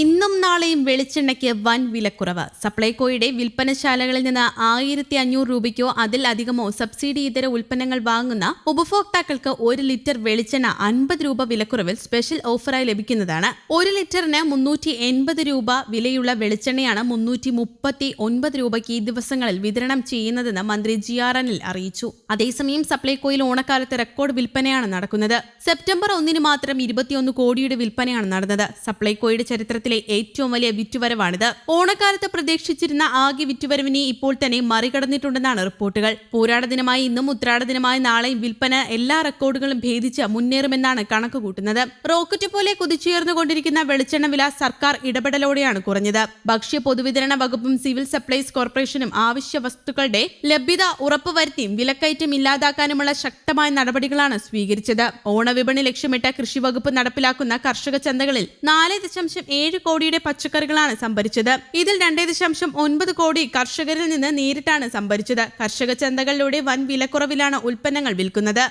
ഇന്നും നാളെയും വെളിച്ചെണ്ണയ്ക്ക് വൻ വിലക്കുറവ്. സപ്ലൈകോയുടെ വിൽപ്പനശാലകളിൽ നിന്ന് ആയിരത്തി അഞ്ഞൂറ് രൂപയ്ക്കോ അതിലധികമോ സബ്സിഡി ഇതര ഉൽപ്പന്നങ്ങൾ വാങ്ങുന്ന ഉപഭോക്താക്കൾക്ക് ഒരു ലിറ്റർ വെളിച്ചെണ്ണ അൻപത് രൂപ വിലക്കുറവിൽ സ്പെഷ്യൽ ഓഫറായി ലഭിക്കുന്നതാണ്. ഒരു ലിറ്ററിന് മുന്നൂറ്റി എൺപത് രൂപ വിലയുള്ള വെളിച്ചെണ്ണയാണ് മുന്നൂറ്റി മുപ്പത്തി ഒൻപത് രൂപയ്ക്ക് ഈ ദിവസങ്ങളിൽ വിതരണം ചെയ്യുന്നതെന്ന് മന്ത്രി ജി ആർ എനിൽ അറിയിച്ചു. അതേസമയം സപ്ലൈകോയിൽ ഓണക്കാലത്ത് റെക്കോർഡ് വിൽപ്പനയാണ് നടക്കുന്നത്. സെപ്റ്റംബർ ഒന്നിന് മാത്രം ഇരുപത്തിയൊന്ന് കോടിയുടെ വിൽപ്പനയാണ് നടന്നത്. സപ്ലൈകോയുടെ ചരിത്രത്തിലെ ഏറ്റവും വലിയ വിറ്റുവരവാണിത്. ഓണക്കാലത്ത് പ്രതീക്ഷിച്ചിരുന്ന ആകെ വിറ്റുവരവിനെ ഇപ്പോൾ തന്നെ മറികടന്നിട്ടുണ്ടെന്നാണ് റിപ്പോർട്ടുകൾ. പോരാട ദിനമായി ഇന്നും ഉത്രാട ദിനമായി നാളെയും വിൽപ്പന എല്ലാ റെക്കോർഡുകളും ഭേദിച്ച് മുന്നേറുമെന്നാണ് കണക്ക് കൂട്ടുന്നത്. റോക്കറ്റ് പോലെ കുതിച്ചുയർന്നുകൊണ്ടിരിക്കുന്ന വെളിച്ചെണ്ണ വില സർക്കാർ ഇടപെടലോടെയാണ് കുറഞ്ഞത്. ഭക്ഷ്യ പൊതുവിതരണ വകുപ്പും സിവിൽ സപ്ലൈസ് കോർപ്പറേഷനും ആവശ്യ വസ്തുക്കളുടെ ലഭ്യത ഉറപ്പുവരുത്തിയും വിലക്കയറ്റം ഇല്ലാതാക്കാനുമുള്ള ശക്തമായ നടപടികളാണ് സ്വീകരിച്ചത്. ഓണവിപണി ലക്ഷ്യമിട്ട് കൃഷി വകുപ്പ് നടപ്പിലാക്കുന്ന കർഷക ചന്തകളിൽ നാല് ദശാംശം ഏഴ് കോടിയുടെ പച്ചക്കറികളാണ് സംഭരിച്ചത്. ഇതിൽ രണ്ടേ ദശാംശം ഒൻപത് കോടി കർഷകരിൽ നിന്ന് നേരിട്ടാണ് സംഭരിച്ചത്. കർഷക ചന്തകളിലൂടെ വൻ വിലക്കുറവിലാണ് ഉൽപ്പന്നങ്ങൾ വിൽക്കുന്നത്.